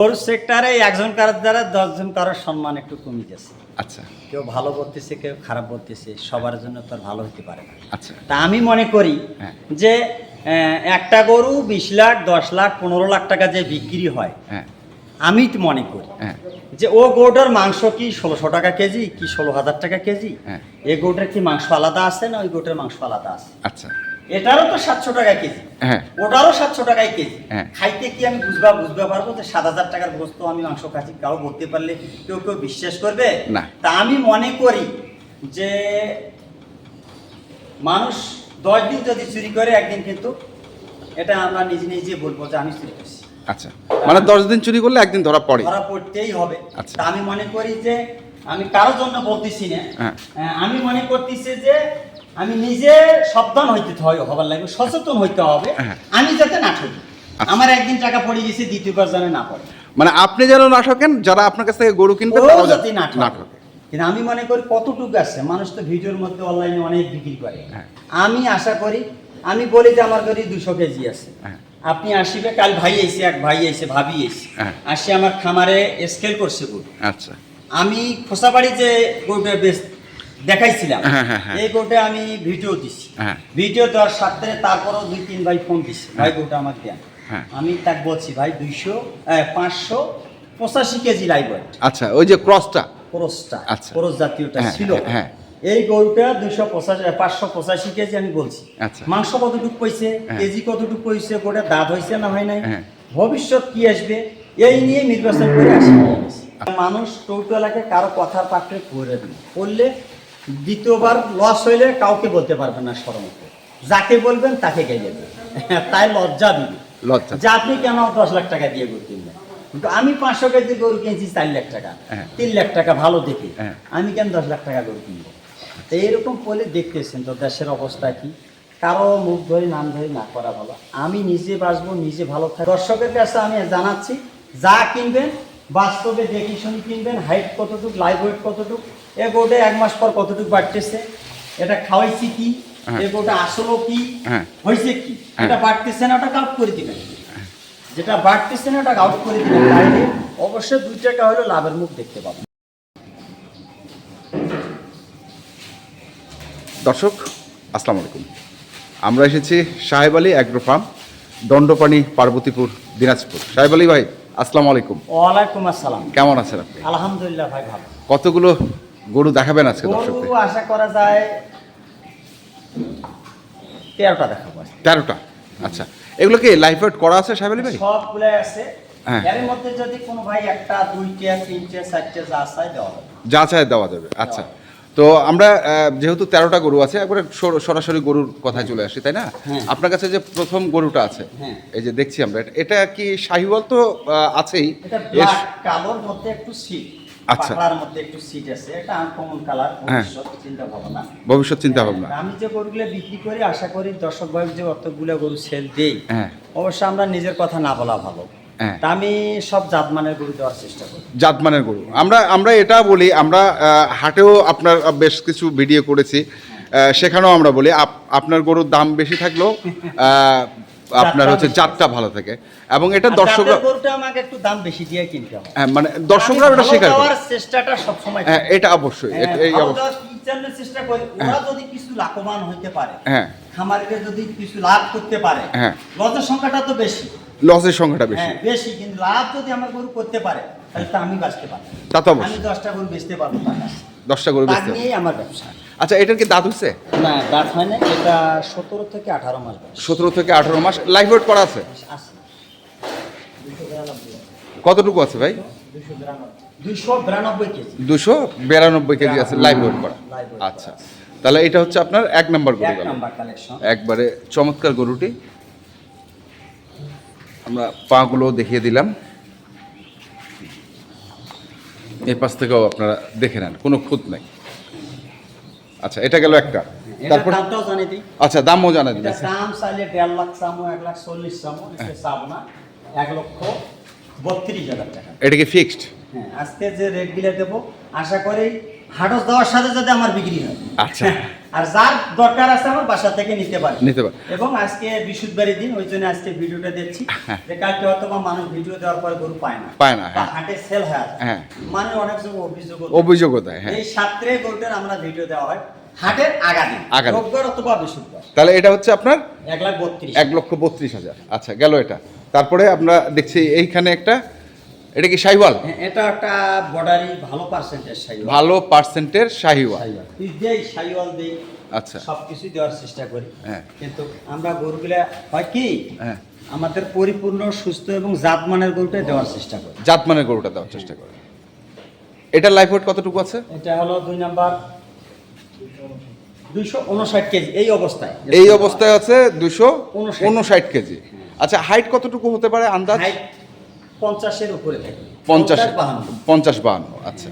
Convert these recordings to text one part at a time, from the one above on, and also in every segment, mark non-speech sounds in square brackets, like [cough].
গরু সেক্টরে একজন কারোর দ্বারা দশজন কারোর সম্মান একটু কমে গেছে। আচ্ছা। কেউ ভালো করতেছে কেউ খারাপ করতেছে সবার জন্য তো আর ভালো হতে পারে না। আচ্ছা। তা আমি মনে করি হ্যাঁ। যে একটা গরু বিশ লাখ দশ লাখ পনেরো লাখ টাকা যে বিক্রি হয় হ্যাঁ। আমি তো মনে করি হ্যাঁ। যে ও গরুটার মাংস কি ষোলোশো টাকা কেজি কি ষোলো হাজার টাকা কেজি। এই গরুটার কি মাংস আলাদা আছে না ওই গরুটার মাংস আলাদা আছে? আচ্ছা। এটারও তো সাতশো টাকা কেজি। হ্যাঁ। ওটারও সাতশো টাকায় কেজি। হ্যাঁ। খাইতে কি আমি বুঝবা বুঝতে পারব যে সাত হাজার টাকার বস্তু আমি মাংস খাচ্ছি? কাউ বলতে পারলে কেউ কেউ বিশ্বাস করবে? না। তা আমি মনে করি যে মানুষ দশ দিন যদি চুরি করে একদিন কিন্তু এটা আমরা নিজে নিজে বলব যে আমি চুরি করছি। আচ্ছা। মানে দশ দিন চুরি করলে একদিন ধরা পড়ে। ধরা পড়তেই হবে। আচ্ছা। আমি মনে করি যে আমি কারোর জন্য বলতেছি না। হ্যাঁ। আমি মনে করতেছি যে আমি নিজে সাবধান হইতে হয় হবার লাগবে সচেতন হইতে হবে হ্যাঁ। আমি যাতে না ঠকি আচ্ছা। আমার একদিন টাকা পড়ে গেছে দ্বিতীয়বার যেন না পড়ে মানে আপনি যেন না ঠকেন যারা আপনার কাছ থেকে গরু কিনবে তারাও যাতে না ঠকে কিন্তু আমি মনে করি কতটুকু আছে মানুষ তো ভিডিওর মধ্যে অনলাইনে অনেক বিক্রি করে হ্যাঁ। আমি আশা করি আমি বলি যে আমার ঘরে দুশো কেজি আছে হ্যাঁ। আপনি আসিবে কাল ভাই এসে এক ভাই এসে ভাবি এসে। আসি আমার খামারে স্কেল করছে গরু আচ্ছা আমি খোসাবাড়ি যে গরুটা বেশ দেখাইছিলাম হ্যাঁ, হ্যাঁ, হ্যাঁ। এই গরুটা আমি ভিডিও দিছি। ভিডিও দেওয়ার সাথে তারপরও দুই তিন ভাই ফোন দিছি ভাই গরুটা আমাকে দেন। আমি তাকে বলছি ভাই দুইশো পাঁচশো পঁচাশি কেজি লাইভ ওয়েট আচ্ছা ওই যে ক্রসটা ক্রসটা আচ্ছা। ক্রস জাতীয়টা ছিল হ্যাঁ। এই গরুটা দুইশো পঁচাশি পাঁচশো পঁচাশি কেজি আমি বলছি আচ্ছা। মাংস কতটুকু হ্যাঁ। কেজি কতটুকু পয়সে গোটা দাঁত হয়েছে না হয় নাই। ভবিষ্যৎ কি আসবে এই নিয়ে নির্বাচন করে আসি মানুষ টোটোলাকে কারও কথার পাত্রে করে দিন করলে দ্বিতীয়বার লস হইলে কাউকে বলতে পারবে না স্মরণ যাকে বলবেন তাকে গেলে [laughs] তাই লজ্জা দিবে। লজ্জা। যে আপনি কেন দশ লাখ টাকা দিয়ে গরু কিনবেন কিন্তু আমি পাঁচশো কেজি গরু কিনছি চার লাখ টাকা। হ্যাঁ। তিন লাখ টাকা ভালো দেখে। হ্যাঁ। আমি কেন দশ লাখ টাকা গরু কিনবো? তো এইরকম বলে দেখতেছেন তো দেশের অবস্থা কি? কারও মুখ ধরে নাম ধরে না করা ভালো। আমি নিজে বাঁচবো নিজে ভালো থাকব। দর্শকের কাছে আমি জানাচ্ছি যা কিনবেন বাস্তবে দেখি শুনি কিনবেন হাইট কতটুক লাইভ ওয়েট কতটুক এ গোটে এক মাস পর কতটুক বাড়তেছে এটা খাওয়াইছি কি হ্যাঁ। এ গোটা আসলো কি হ্যাঁ। হয়েছে কি হ্যাঁ। এটা বাড়তেছে না ওটা কাউট করে দিবেন যেটা বাড়তেছে না ওটা আউট করে দিবেন তাহলে অবশ্যই দুই টাকা হলেও লাভের মুখ দেখতে পাবেন দর্শক আসসালামু আলাইকুম আমরা এসেছি সাহেব আলী অ্যাগ্রো ফার্ম দণ্ডপানি পার্বতীপুর দিনাজপুর সাহেব আলী ভাই আসসালামু আলাইকুম। ওয়ালাইকুম আসসালাম। কেমন আছেন আপনি? আলহামদুলিল্লাহ ভাই ভালো। কতগুলো গরু দেখাবেন আজকে দর্শকদের? গরু আশা করা যায় তেরোটা দেখাবো। তেরোটা? আচ্ছা। এগুলো কি লাইফ ওয়েট করা আছে সাহেব আলী ভাই? সবগুলো আছে। হ্যাঁ। এর মধ্যে যদি কোনো ভাই একটা দুইটা তিনটে চারটে যা চাই দেওয়া যা চাই দেওয়া যাবে। আচ্ছা। তো আমরা যেহেতু তেরোটা গরু আছে একবারে সর- সরাসরি গরুর কথায় চলে আসি তাই না হ্যাঁ। আপনার কাছে যে প্রথম গরুটা আছে হ্যাঁ। এই যে দেখছি আমরা এটা- কি শাহিওয়াল তো আছেই কালোর মধ্যে একটু সিট আচ্ছা। মধ্যে একটু সিট আছে এটা আনকমন কালার হ্যাঁ। ভবিষ্যৎ চিন্তা ভাবনা ভবিষ্যৎ চিন্তা ভাবনা আমি যে গরুগুলো বিক্রি করি আশা করি দর্শক ভাই যে অতগুলো গরু সেল দেই অবশ্য আমরা নিজের কথা না বলা ভালো আমি সব জাতমানের গরু দেওয়ার চেষ্টা করি। জাতমানের গরু। আমরা আমরা এটা বলি আমরা হাটেও আপনার বেশ কিছু ভিডিও করেছি। সেখানেও আমরা বলি আপনার গরুর দাম বেশি থাকলেও আপনার হচ্ছে। জাতটা ভালো থাকে। এবং এটা দর্শকরা গরুটা আমাকে একটু দাম বেশি দিয়ে কিনতে হবে। হ্যাঁ, মানে দর্শকরা এটা স্বীকার করে। চেষ্টাটা সব সময় হ্যাঁ এটা অবশ্যই এই অবশ্যই। চেষ্টা করি। ওরা যদি কিছু লাভবান হইতে পারে হ্যাঁ। খামারিরা যদি কিছু লাভ করতে পারে হ্যাঁ। সংখ্যাটা তো বেশি। লসের সংখ্যাটা বেশি। হ্যাঁ বেশি কিন্তু লাভ যদি আমার গরু করতে পারে তাহলে তো আমি বাঁচতে পারব। তা তো অবশ্যই। আমি দশটা গরু বেচতে পারব তার কাছে। দশটা গরু বেচতে। নিয়েই আমার ব্যবসা। আচ্ছা এটার কি দাঁত হচ্ছে না দাঁত হয় না এটা সতেরো থেকে আঠারো মাস সতেরো থেকে আঠারো মাস লাইফ ওয়েট করা আছে? কতটুকু আছে ভাই? দুশো বিরানব্বই কেজি। আছে লাইভ ওয়েট করা। আচ্ছা। তাহলে এটা হচ্ছে আপনার এক নম্বর গরু নাম্বার একবারে চমৎকার গরুটি। আমরা পাগুলো দেখিয়ে দিলাম। এর পাশ থেকেও আপনারা দেখে নেন কোনো খুঁত নাই। আচ্ছা এটা গেল একটা। তারপর আচ্ছা দামও জানা দিন। এটা দাম চাইলে দেড় লাখ চামো এক লাখ চল্লিশ চামো এটা চাবো না। এক লক্ষ বত্রিশ হাজার টাকা। এটা কি ফিক্সড হ্যাঁ আজকে যে রেটগুলো দেবো আশা করি হাটস দেওয়ার সাথে সাথে আমার বিক্রি হয় আচ্ছা। আর যার দরকার আছে আমার বাসা থেকে নিতে পারে। নিতে পারে। এবং আজকে বৃহস্পতিবারের দিন ওই জন্য আজকে ভিডিওটা দিচ্ছি যে কালকে হয়তো মানুষ ভিডিও দেওয়ার পরে গরু পায় না। পায় না, হ্যাঁ। হাটে সেল হয়। হ্যাঁ। মানে অনেক সময় অভিযোগ দেয় হ্যাঁ এই সাত্রে গরুটার আমরা ভিডিও দেওয়া হয় হাটের আগাদি আগাদি। রোববার অথবা বৃহস্পতিবার। তাহলে এটা হচ্ছে আপনার? এক লাখ বত্রিশ। এক লক্ষ বত্রিশ হাজার। আচ্ছা গেল এটা। তারপরে আমরা দেখছি এইখানে একটা এটা কি শাহিওয়াল? হ্যাঁ, এটা একটা বর্ডারি ভালো পার্সেন্টেজ সাইওয়াল ভালো পার্সেন্টের শাহিওয়াল। দেই সাইওয়াল দেই আচ্ছা। সব কিছুই দেওয়ার চেষ্টা করি। হ্যাঁ। কিন্তু আমরা গরুগুলা হয় কি হ্যাঁ। আমাদের পরিপূর্ণ সুস্থ এবং জাতমানের গরুটাই দেওয়ার চেষ্টা করি। জাতমানের গরুটা দেওয়ার চেষ্টা করি। এটার লাইফ ওয়েট কতটুকু আছে? এটা হলো দুই নাম্বার। দুইশো উনষাট কেজি এই অবস্থায়। এই অবস্থায় আছে দুশো 59 উনষাট কেজি। আচ্ছা হাইট কতটুকু হতে পারে আন্দাজ? হাইট পঞ্চাশের উপরে থাকে। পঞ্চাশ পঞ্চাশ বাহান্ন আচ্ছা।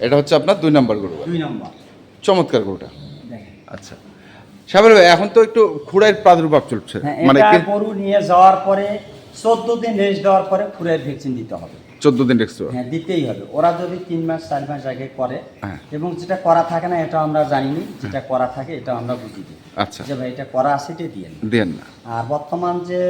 এটা হচ্ছে আপনার দুই নম্বর গরু। দুই নম্বর। চমৎকার গরুটা। আচ্ছা। ভাই এখন তো একটু খুঁড়াইয়ের প্রাদুর্ভাব চলছে। হ্যাঁ মানে গরু নিয়ে যাওয়ার পরে চোদ্দ দিন রেস্ট দেওয়ার পরে ফুরের ভ্যাকসিন দিতে হবে। চোদ্দ দিন রেক্সট্রা হ্যাঁ দিতেই হবে। ওরা যদি তিন মাস চার মাস আগে করে হ্যাঁ। এবং যেটা করা থাকে না এটা আমরা জানিনি যেটা করা থাকে এটা আমরা বুঝি দিই আচ্ছা। যে ভাই এটা করা আছে এটা দিয়ে দেন। না। আর বর্তমান যে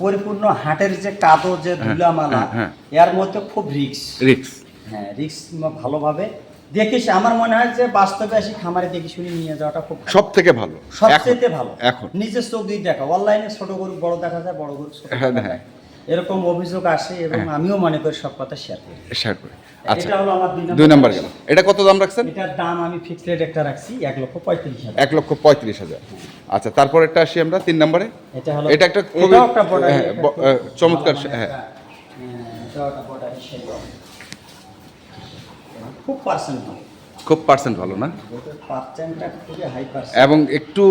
পরিপূর্ণ হাটের যে কাদো যে ধুলামালা হ্যাঁ, হ্যাঁ। এর মধ্যে খুব রিক্স রিক্স হ্যাঁ রিক্স ভালোভাবে। দেখিস আমার মনে হয় যে বাস্তবে আসি খামারে দেখে শুনে নিয়ে যাওয়াটা খুব সব থেকে ভালো। সবচেয়ে ভালো। এখন। নিজের চোখ দিয়ে দেখা। অনলাইনে ছোট গরু বড় দেখা যায় বড় গরু ছোট হ্যাঁ, হ্যাঁ। এরকম অভিযোগ আসে এবং আমিও মনে করি সব কথা শেয়ার করি। শেয়ার করে। আচ্ছা। এটা হলো আমার দুই নাম্বার গেল। এটা কত দাম রাখছেন? এটার দাম আমি ফিক্সড রেট একটা রাখছি এক লক্ষ পঁয়ত্রিশ হাজার। এক লক্ষ পঁয়ত্রিশ হাজার। আচ্ছা তারপর একটা আসি আমরা তিন নম্বরে? এটা হলো এটা একটা খুবই হ্যাঁ, চমৎকার হ্যাঁ। হিসেবে। খুব পার্সেন্ট খুব পার্সেন্ট ভালো না এবং একটু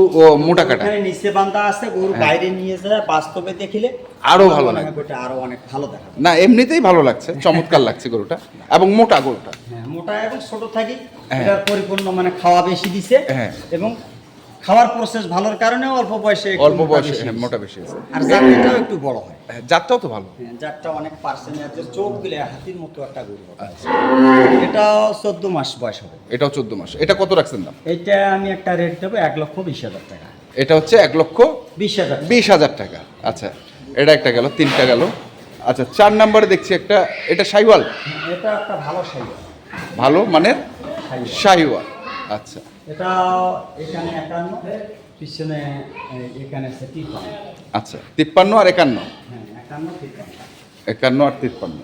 মোটা কাটা নিচে বান্ধা আছে গরু হ্যাঁ। বাইরে নিয়ে যায় বাস্তবে দেখিলে আরও ভালো। ওটা আরও অনেক ভালো দেখা। না এমনিতেই ভালো লাগছে চমৎকার লাগছে গরুটা এবং মোটা গরুটা হ্যাঁ মোটা এবং ছোট থাকি হ্যাঁ। এটার পরিপূর্ণ মানে খাওয়া বেশি দিছে। এবং খাওয়ার প্রসেস ভালোর কারণে অল্প বয়সে অল্প বয়সে হ্যাঁ। মোটা বেশি আছে আর জাতিটাও একটু বড় হয়। হ্যাঁ, জাতটাও তো ভালো। হ্যাঁ, যারটা অনেক পার্সেন্ট আছে চোখ গুলে হাতির মতো একটা গরু। আচ্ছা। এটা চোদ্দ মাস বয়স হবে। এটাও চোদ্দ মাস। এটা কত রাখছেন দাম? এইটা আমি একটা রেট দেবো এক লক্ষ বিশ হাজার টাকা। এটা হচ্ছে এক লক্ষ বিশ হাজার বিশ হাজার টাকা। আচ্ছা এটা একটা গেল তিনটা গেল। আচ্ছা চার নম্বরে দেখছি একটা এটা শাহিওয়াল? এটা একটা ভালো সাইজ ভালো মানের সাইজ শাহিওয়াল। আচ্ছা। এটা এখানে একান্ন পিছনে এখানে তিপ্পান্ন। আচ্ছা তিপ্পান্ন আর একান্ন? হ্যাঁ একান্ন তিপ্পান্ন। একান্ন আর তিপ্পান্ন।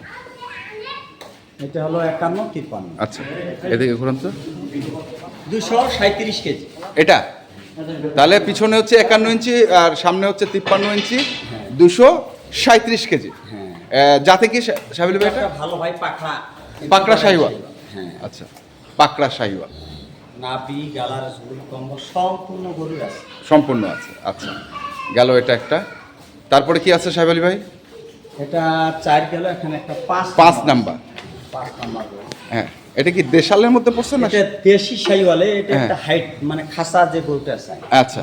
এটা হলো একান্ন তিপ্পান্ন। আচ্ছা এদিকে ঘুরান তো। দুশো সাঁত্রিশ কেজি। এটা? তাহলে পিছনে হচ্ছে একান্ন ইঞ্চি আর সামনে হচ্ছে তিপ্পান্ন ইঞ্চি। দুশো সাঁত্রিশ কেজি। হ্যাঁ। যাতে কি সা- সাবিল ভাই ভালো ভাই পাকড়া শাহিওয়াল। হ্যাঁ। আচ্ছা পাকড়া শাহিওয়াল। নাবি গালার ঝুল কম্বল সম্পূর্ণ গরুর আছে। সম্পূর্ণ আছে আচ্ছা। গেল এটা একটা। তারপরে কি আছে সাহেব আলী ভাই? এটা চার গেল এখানে একটা পাঁচ পাঁচ নাম্বার। পাঁচ নাম্বার হ্যাঁ এটা কি দেশালের মধ্যে পড়ছে না? এটা দেশি শাহিওয়ালে এটা হ্যাঁ। একটা হাইট মানে খাসা যে গরুটা আছে। আচ্ছা।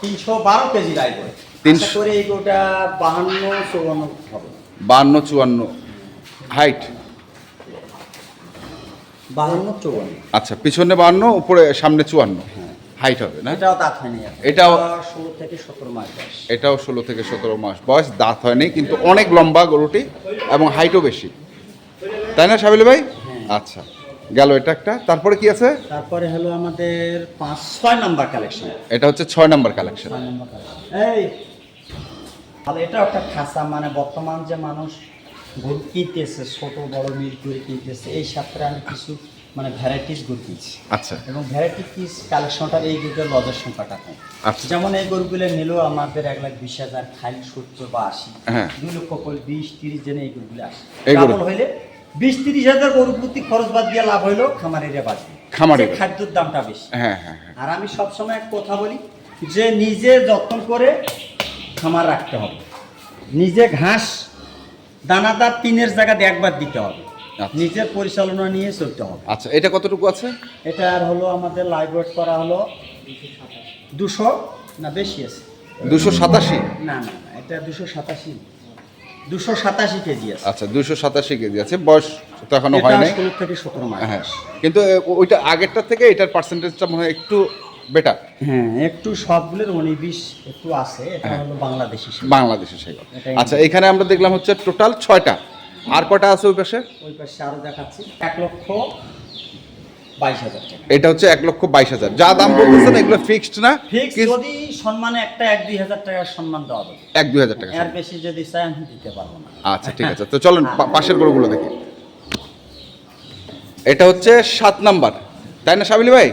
তিনশো বারো কেজি রায় করে তিনশো- আশা এই গরুটা বাহান্ন চৌবান্ন হবে। বান্ন চুয়ান্ন। হাইট? বাহান্ন আচ্ছা পিছনে বান্ন উপরে সামনে চুয়ান্ন। হাইট হবে না? এটাও দাঁত হয়নি। এটাও- ষোলো থেকে সতেরো মাস বয়স। এটাও ষোলো থেকে সতেরো মাস বয়স দাঁত হয়নি কিন্তু অনেক লম্বা গরুটি এবং হাইটও বেশি। তাই না সাবিল ভাই? আচ্ছা গেল এটা একটা। তারপরে কি আছে? তারপরে হলো আমাদের পাঁচ ছয় নাম্বার কালেকশন এটা হচ্ছে ছয় নাম্বার কালেকশন এই তাহলে এটাও একটা খাসা মানে বর্তমান যে মানুষ গরু কিনতেছে ছোট বড় মিল করে কিনতেছে এই সাথে আমি কিছু মানে ভ্যারাইটিস গরু কিনছি আচ্ছা। এবং ভ্যারাইটি পিস কালেকশনটার এই গরুটার লজের সংখ্যাটা কম। আচ্ছা। যেমন এই গরুগুলো নিলেও আমাদের এক লাখ বিশ হাজার খাইল সত্তর বা আশি। হ্যাঁ। দুই লক্ষ করে বিশ তিরিশ জনে এই গরুগুলো আসে। হইলে বিশ তিরিশ হাজার গরু প্রতি খরচ বাদ দিয়ে লাভ হইলেও খামারের বাঁচবে খামারিরা। যে খাদ্যের দামটা বেশি। হ্যাঁ হ্যাঁ হ্যাঁ। আর আমি সবসময় এক কথা বলি যে নিজে যত্ন করে খামার রাখতে হবে। নিজে ঘাস দানাদার তিনের জায়গাতে একবার দিতে হবে। আচ্ছা। নিজের পরিচালনা নিয়ে চলতে হবে। আচ্ছা এটা কতটুকু আছে? এটা আর হলো আমাদের লাইভ ওয়েট করা হলো দুশো না বেশি আছে। দুশো সাতাশি? না না না এটা দুশো সাতাশি। দুশো সাতাশি কেজি আছে। আচ্ছা দুশো সাতাশি কেজি আছে। বয়স তো এখনও হয় নাই। থেকে সতেরো মাস। হ্যাঁ কিন্তু ওইটা আগেরটার থেকে এটার পার্সেন্টেজটা মনে হয় একটু বেটার হ্যাঁ একটু সবগুলোর উনিশ বিশ একটু আছে এটা হলো বাংলাদেশি শেপ। বাংলাদেশের আচ্ছা এখানে আমরা দেখলাম হচ্ছে টোটাল ছয়টা। আর কয়টা আছে ওই পাশে? ওই পাশে আরও দেখাচ্ছি এক লক্ষ বাইশ হাজার এটা হচ্ছে এক লক্ষ বাইশ হাজার। যা দাম বলতেছেন এগুলো ফিক্সড না? ফিক্স যদি সম্মানে একটা এক দুই হাজার টাকার সম্মান দেওয়া যাবে এক দুই হাজার টাকা এর বেশি যদি চাই আমি দিতে পারব না। আচ্ছা ঠিক আছে। তো চলেন পাশের গরুগুলো দেখি। এটা হচ্ছে সাত নাম্বার। তাই না সাবিলি ভাই?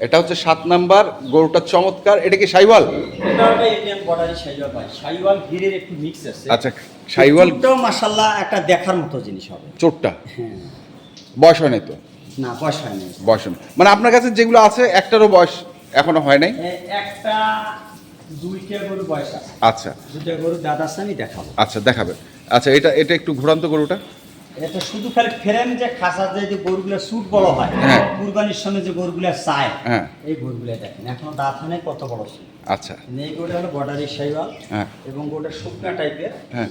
এটা হচ্ছে সাত নাম্বার গরুটা চমৎকার। এটা কি সাইওয়াল? আচ্ছা সাইওয়াল তো মাশাল্লাহ একটা দেখার মতো জিনিস হবে। চোরটা হ্যাঁ। বয়স হয় নাই তো? না বয়স হয়নি বয়স হয় মানে আপনার কাছে যেগুলো আছে একটারও বয়স এখনও হয় নাই? একটা দুইটা গরু বয়স আছে। আচ্ছা। দুইটা গরু দাদা দেখাবো। আচ্ছা দেখাবে আচ্ছা এটা এটা একটু ঘুরান্ত গরুটা? এটা শুধু খালি ফ্রেম যে খাসা যে যে গরুগুলো স্যুট বড় হয় হ্যাঁ। কুরবানির সময় যে গরুগুলো চায় হ্যাঁ। এই গরুগুলো দেখেন এখন দাঁত নেই কত বড় ছিল আচ্ছা। এই গোটা হলো বর্ডারি শাইওয়াল হ্যাঁ। এবং গোটা শুকনা টাইপের হ্যাঁ।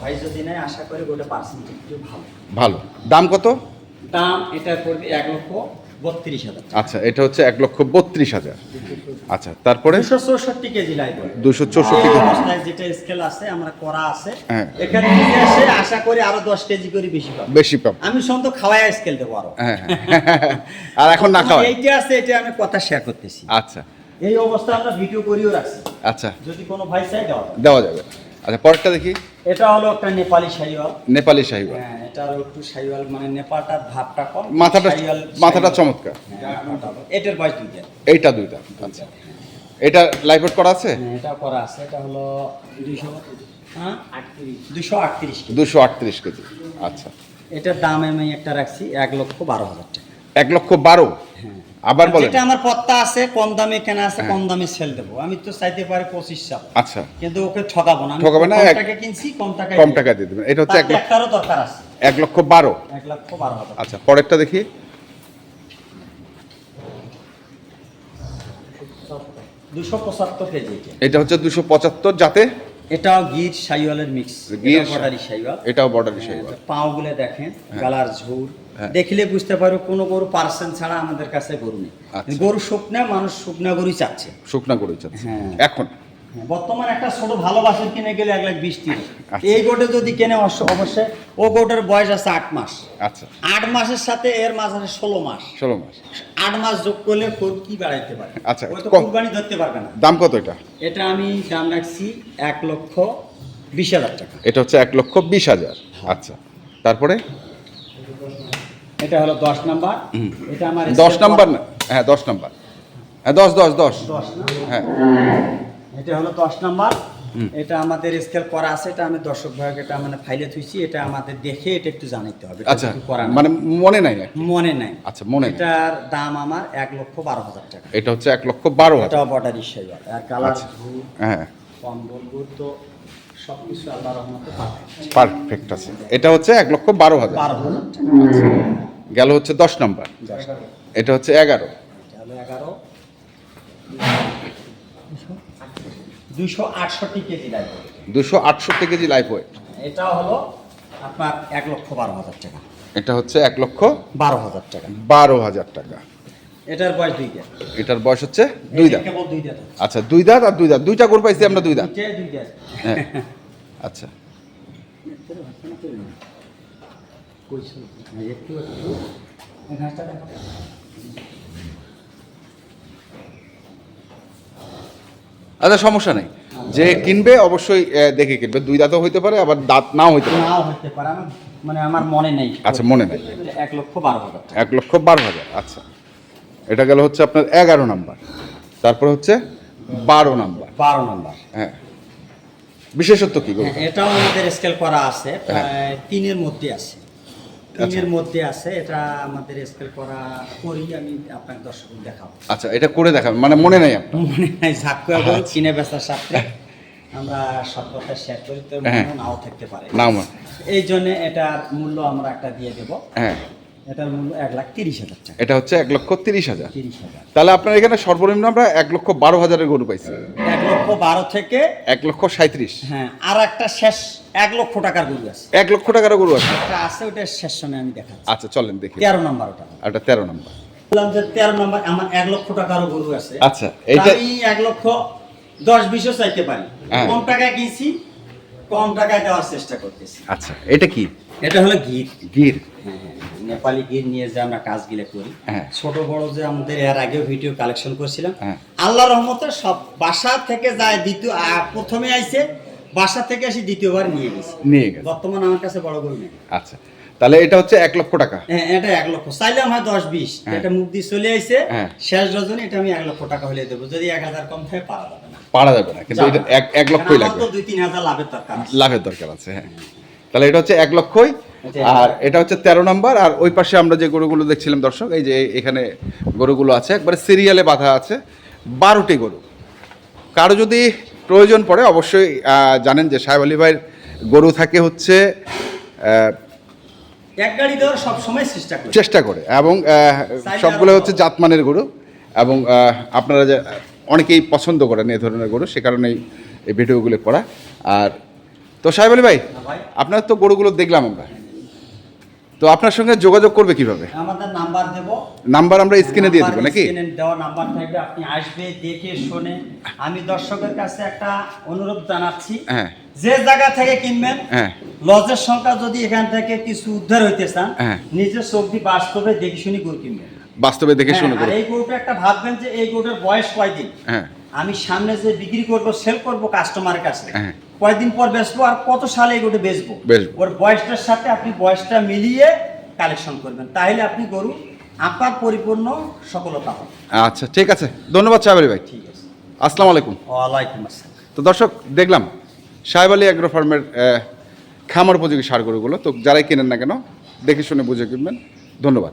ভাই যদি নেয় আশা করি গোটা পার্সেন্ট ভালো। ভালো। দাম কত? দাম এটা করবে এক লক্ষ বত্রিশ হাজার আচ্ছা এটা হচ্ছে এক লক্ষ বত্রিশ হাজার। আচ্ছা তারপরে? দুশো চৌষট্টি কেজি লাগবে দুশো চৌষট্টি যেটা স্কেল আছে আমরা করা আছে। হ্যাঁ। এখানে এসে আশা করি আরও দশ কেজি করে বেশি পাবো। বেশি পাব। আমি সন্ত খাওয়াই স্কেল দেবো আরও। হ্যাঁ হ্যাঁ। [laughs] আর এখন না খাওয়ায় এইটা আছে এটা আমি কথা শেয়ার করতেছি। আচ্ছা। এই অবস্থা আমরা ভিডিও করিও রাখছি। আচ্ছা। যদি কোনো ভাই চাই দেওয়া। দেওয়া যাবে। আচ্ছা পরেরটা দেখি। এটা হলো একটা নেপালি শাহিওয়াল নেপালি সাহিওয়াল হ্যাঁ এটা হলো একটু সাইওয়াল মানে নেপাটার ভাবটা কম মাথাটা মাথাটা চমৎকার। হ্যাঁ, এটার বয়স দুইটা। এইটা দুইটা আচ্ছা। এটা লাইভ করা আছে? হ্যাঁ, এটা করা আছে এটা হলো দুইশো হ্যাঁ? দুশো আটত্রিশ কেজি। দুশো আটত্রিশ কেজি আচ্ছা। এটার দাম আমি একটা রাখছি এক লক্ষ বারো হাজার টাকা। এক লক্ষ বারো? হ্যাঁ। আবার বলেন। যেটা আমার পত্তা আছে কম দামে কেনা আছে কম দামে সেল দেবো। আমি তো চাইতে পারি পঁচিশ চাপ আচ্ছা। কিন্তু ওকে ঠকাবো না। ঠকাবে না, টাকা কিনছি কম টাকায় কম টাকা দিয়ে দেবেন। এটা হচ্ছে এক লক্ষ একটারও দরকার আছে। এক লক্ষ বারো। এক লক্ষ বারো হাজার আচ্ছা পরেরটা দেখি। দুশো পঁচাত্তর কেজি। এটা হচ্ছে দুশো পঁচাত্তর যাতে এটাও গির সাইওয়ালের মিক্স গির বর্ডারি সাইওয়াল। এটাও বর্ডারি শাইওয়াল পাও গুলো দেখেন গালার ঝুর। হ্যাঁ। দেখলে বুঝতে পারো কোনো গরু পার্সেন্ট ছাড়া আমাদের কাছে গরু নেই। আচ্ছা। গরু শুকনা মানুষ শুকনা গরুই চাচ্ছে। শুকনা গরুই চাচ্ছে। হ্যাঁ। এখন হ্যাঁ, বর্তমানে একটা ছোট ভালো বাছুর কিনে গেলে এক লাখ বিশ তিরিশ। আচ্ছা। এই গোটে যদি কেনে অবশ্য- অবশ্যই ও গোটের বয়স আছে আট মাস। আচ্ছা। আট মাসের সাথে এর মাস আছে ষোলো মাস। ষোলো মাস। আট মাস যোগ করলে কি বাড়াইতে পারে? আচ্ছা, ওই তো কম। ধরতে পারবে না। দাম কত এটা? এটা আমি দাম রাখছি এক লক্ষ বিশ হাজার টাকা। এটা হচ্ছে এক লক্ষ বিশ হাজার। আচ্ছা। তারপরে? এটা হলো দশ নাম্বার। এটা আমার দশ নাম্বার না। হ্যাঁ দশ নাম্বার। হ্যাঁ দশ দশ দশ। হ্যাঁ। এটা হলো দশ নাম্বার। এটা আমাদের স্কেল করা আছে এটা আমি দর্শক ভাইকে এটা মানে ফাইলে থুইছি এটা আমাদের দেখে এটা একটু জানাইতে হবে আচ্ছা করা মানে মনে নাই মনে নাই। আচ্ছা মনে এটার দাম আমার এক লক্ষ বারো হাজার টাকা। এটা হচ্ছে এক লক্ষ বারো হাজার। এটাও বর্ডার হিসেবে আর কালার আচ্ছা। হ্যাঁ। কম্বল গুরুত্ব সব কিছু আল্লাহ রহমতে পারফেক্ট আছে। এটা হচ্ছে এক লক্ষ বারো হাজার। বারো হাজার টাকা। গেল হচ্ছে দশ নাম্বার। এটা হচ্ছে এগারো। এগারো। দুইশো আটষট্টি কেজি লাগবে দুশো আটষট্টি কেজি লাইফ ওয়েট এটা হলো আপনার এক লক্ষ বারো হাজার টাকা। এটা হচ্ছে এক লক্ষ বারো হাজার টাকা। বারো হাজার টাকা। এটার বয়স দুই দাঁত। এটার বয়স হচ্ছে দুই দাঁত। কেবল দুই দাঁত আচ্ছা দুই দাঁত আর দুই দাঁত। দুইটা গরু পাইছি আমরা দুই দাঁত। দুই দাঁত। হ্যাঁ। আচ্ছা। কইছো একটু একটু এই ঘাসটা দেখো আচ্ছা সমস্যা নেই। যে কিনবে অবশ্যই দেখে কিনবে। দুই দাঁতও হইতে পারে আবার দাঁত নাও হইতে পারে। নাও হতে পারে। মানে আমার মনে নেই। আচ্ছা মনে নেই। এক লক্ষ বারো হাজার এক লক্ষ বারো হাজার আচ্ছা। এটা গেল হচ্ছে আপনার এগারো নাম্বার। তারপর হচ্ছে বারো নাম্বার। বারো নাম্বার। হ্যাঁ। বিশেষত্ব কি হ্যাঁ, এটাও আমাদের স্কেল করা আছে। হ্যাঁ। তিনের মধ্যে আছে। তিনের মধ্যে আছে এটা আমাদের স্কেল করা করি আমি আপনার দর্শক দেখাবো। আচ্ছা এটা করে দেখাবেন মানে মনে নেই আপনার? মনে নাই ঝাকুয়া গরু আচ্ছা। কিনে বেচার সাথে আমরা সব কথা শেয়ার করি তো হ্যাঁ। নাও থাকতে পারে। নাও। এই জন্য এটার মূল্য আমরা একটা দিয়ে দেব। হ্যাঁ। এটার মূল্য এক লাখ তিরিশ হাজার টাকা। এটা হচ্ছে এক লক্ষ তিরিশ হাজার। তিরিশ হাজার। তাহলে আপনার এখানে সর্বনিম্ন আমরা এক লক্ষ বারো হাজারের গরু পাইছি। এক লক্ষ বারো থেকে এক লক্ষ সাঁত্রিশ হ্যাঁ আর একটা শেষ এক লক্ষ টাকার গরু আছে। এক লক্ষ টাকার গরু আছে? একটা আছে ওটা শেষ সময় আমি দেখাচ্ছি। আচ্ছা চলেন দেখি। তেরো নম্বর ওটা। এটা তেরো নম্বর। বললাম যে তেরো নম্বর আমার এক লক্ষ টাকারও গরু আছে। আচ্ছা, এইটা- আমি এক লক্ষ দশ বিশও চাইতে পারি। হ্যাঁ। কম টাকায় কিনছি কম টাকায় দেওয়ার চেষ্টা করতেছি। আচ্ছা এটা কি? এটা হলো গির। গির। হ্যাঁ, হ্যাঁ। নেপালি গির নিয়ে যে আমরা কাজগুলো করি। ছোট বড় যে আমাদের এর আগেও ভিডিও কালেকশন করছিলাম। আল্লাহ রহমতে সব বাসা থেকে যায় দ্বিতীয় প্রথমে আইছে বাসা থেকে আসি দ্বিতীয়বার নিয়ে গেছি। নিয়ে গেছে। বর্তমানে আমার কাছে বড় গরু নেই। আচ্ছা তাহলে এটা হচ্ছে এক লক্ষ টাকা। হ্যাঁ এটা এক লক্ষ। চাইলাম হয় দশ বিশ। হ্যাঁ। এটা মুখ দিয়ে চলে আইছে। হ্যাঁ। শেষ রজনী এটা আমি এক লক্ষ টাকা হলে দেবো। যদি এক হাজার কম থাকে পারা যাবে না। পারা যাবে না কিন্তু এটা এক এক লক্ষই লাগবে। দুই তিন হাজার লাভের দরকার। লাভের দরকার আছে হ্যাঁ। তাহলে এটা হচ্ছে এক লক্ষই। আর এটা হচ্ছে তেরো নম্বর। আর ওই পাশে আমরা যে গরুগুলো দেখছিলাম দর্শক এই যে এখানে গরুগুলো আছে একবারে সিরিয়ালে বাঁধা আছে। বারোটি গরু। কারও যদি প্রয়োজন পড়ে অবশ্যই জানেন যে সাহেব আলী ভাইয়ের গরু থাকে হচ্ছে এক গাড়ি দেওয়ার সবসময় চেষ্টা করি। চেষ্টা করে এবং সবগুলো হচ্ছে জাতমানের গরু এবং আপনারা যে অনেকেই পছন্দ করেন এই ধরনের গরু সে কারণেই এই ভিডিওগুলো করা। আর তো সাহেব আলী হ্যাঁ ভাই। আপনার তো গরুগুলো দেখলাম আমরা। তো আপনার সঙ্গে যোগাযোগ করবে কীভাবে? আমাদের নাম্বার দেবো। নাম্বার আমরা স্ক্রিনে দিয়ে দেবো নাকি? স্ক্রিনে দেওয়া নাম্বার থাকবে আপনি আসবে দেখে শুনে। আমি দর্শকের কাছে একটা অনুরোধ জানাচ্ছি। হ্যাঁ। যে জায়গা থেকে কিনবেন হ্যাঁ। লজের সংখ্যা যদি এখান থেকে কিছু উদ্ধার হইতে চান হ্যাঁ। নিজের চোখটি বাস্তবে দেখে শুনি গরু কিনবেন। বাস্তবে দেখে হ্যাঁ, শুনে আর এই গরুটা একটা ভাববেন যে এই গরুটার বয়স কয়দিন? আমি সামনে যে বিক্রি করব সেল করব কাস্টমারের কাছে হ্যাঁ। কয়দিন পর বেচবো আর কত সালে বেচবো? বেচবো। ওর বয়সটার সাথে আপনি বয়সটা মিলিয়ে কালেকশন করবেন। তাহলে আপনি গরু আপনার পরিপূর্ণ সফলতা হবে। আচ্ছা ঠিক আছে। ধন্যবাদ সাহেব আলী ভাই। ঠিক আছে। আসসালামু আলাইকুম। ওয়ালাইকুম আসসালাম। তো দর্শক দেখলাম সাহেব আলী অ্যাগ্রো ফার্মের খামার উপযোগী সার গরুগুলো। তো যারাই কেনেন না কেন দেখে শুনে বুঝে কিনবেন। ধন্যবাদ।